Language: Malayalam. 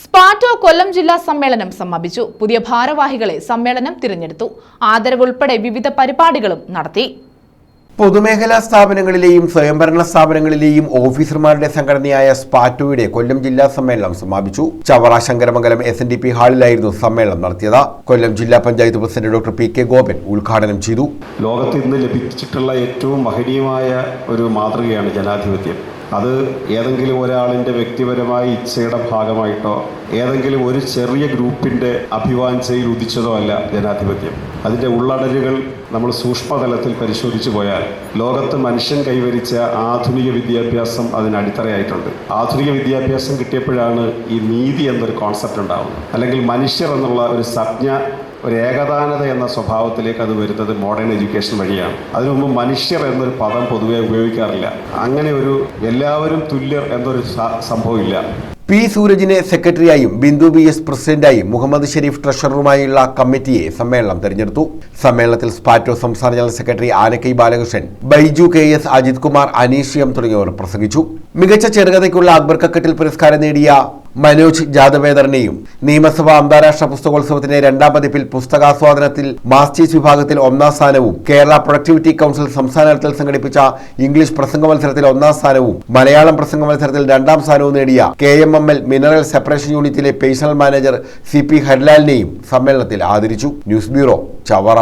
സ്പാറ്റോ കൊല്ലം ജില്ലാ സമ്മേളനം സമാപിച്ചു. പുതിയ ഭാരവാഹികളെ സമ്മേളനം തിരഞ്ഞെടുത്തു. ആദരവ് ഉൾപ്പെടെ വിവിധ പരിപാടികളും നടത്തി. പൊതുമേഖലാ സ്ഥാപനങ്ങളിലെയും സ്വയംഭരണ സ്ഥാപനങ്ങളിലെയും ഓഫീസർമാരുടെ സംഘടനയായ സ്പാറ്റോയുടെ കൊല്ലം ജില്ലാ സമ്മേളനം സമാപിച്ചു. Chavara Sankaramangalam S N D P ഹാളിലായിരുന്നു സമ്മേളനം നടത്തിയത്. കൊല്ലം ജില്ലാ panchayat president doctor P K Gopan ഉദ്ഘാടനം ചെയ്തു. ലോകത്ത് ഇന്ന് ലഭിച്ചിട്ടുള്ള ഏറ്റവും മഹനീയമായ ഒരു മാതൃകയാണ് ജനാധിപത്യം. അത് ഏതെങ്കിലും ഒരാളിന്റെ വ്യക്തിപരമായ ഇച്ഛയുടെ ഭാഗമായിട്ടോ ഏതെങ്കിലും ഒരു ചെറിയ ഗ്രൂപ്പിന്റെ അഭിവാഞ്ചയിൽ ഉദിച്ചതോ അല്ല ജനാധിപത്യം. അതിന്റെ ഉള്ളടരുകൾ നമ്മൾ സൂക്ഷ്മതലത്തിൽ പരിശോധിച്ചു പോയാൽ ലോകത്ത് മനുഷ്യൻ കൈവരിച്ച ആധുനിക വിദ്യാഭ്യാസം അതിന് അടിത്തറയായിട്ടുണ്ട്. ആധുനിക വിദ്യാഭ്യാസം കിട്ടിയപ്പോഴാണ് ഈ നീതി എന്നൊരു കോൺസെപ്റ്റ് ഉണ്ടാവുന്നത്. അല്ലെങ്കിൽ മനുഷ്യർ എന്നുള്ള ഒരു സംജ്ഞ ഒരു ഏകദാനത എന്ന സ്വഭാവത്തിലേക്ക് അത് വരുന്നത് മോഡേൺ എഡ്യൂക്കേഷൻ വഴിയാണ്. അതിനു മുമ്പ് മനുഷ്യർ എന്നൊരു പദം പൊതുവെ ഉപയോഗിക്കാറില്ല. അങ്ങനെ ഒരു എല്ലാവരും തുല്യർ എന്നൊരു സംഭവമില്ല. പി സൂരജിനെ സെക്രട്ടറിയായും ബിന്ദു ബി എസ് പ്രസിഡന്റായും മുഹമ്മദ് ഷെരീഫ് ട്രഷററുമായുള്ള കമ്മിറ്റിയെ സമ്മേളനം തെരഞ്ഞെടുത്തു. സമ്മേളനത്തിൽ സ്പാറ്റോ സംസ്ഥാന general secretary Anakkai Balakrishnan Baiju K S Ajith Kumar Aneesh M തുടങ്ങിയവർ പ്രസംഗിച്ചു. മികച്ച ചെറുകഥയ്ക്കുള്ള അക്ബർ കക്കറ്റിൽ പുരസ്കാരം നേടിയ മനോജ് ജാദവേദറിനെയും നിയമസഭാ അന്താരാഷ്ട്ര പുസ്തകോത്സവത്തിന്റെ രണ്ടാം പതിപ്പിൽ പുസ്തകാസ്വാദനത്തിൽ മാസ്റ്റേഴ്സ് വിഭാഗത്തിൽ ഒന്നാം സ്ഥാനവും കേരള പ്രൊഡക്ടിവിറ്റി കൗൺസിൽ സംസ്ഥാനതലത്തിൽ സംഘടിപ്പിച്ച ഇംഗ്ലീഷ് പ്രസംഗ മത്സരത്തിൽ ഒന്നാം സ്ഥാനവും മലയാളം പ്രസംഗ മത്സരത്തിൽ രണ്ടാം സ്ഥാനവും നേടിയ K M M L mineral separation യൂണിറ്റിലെ പേഴ്സണൽ മാനേജർ സി പി ഹരിലാലിനെയും സമ്മേളനത്തിൽ ആദരിച്ചു. News bureau Chavara.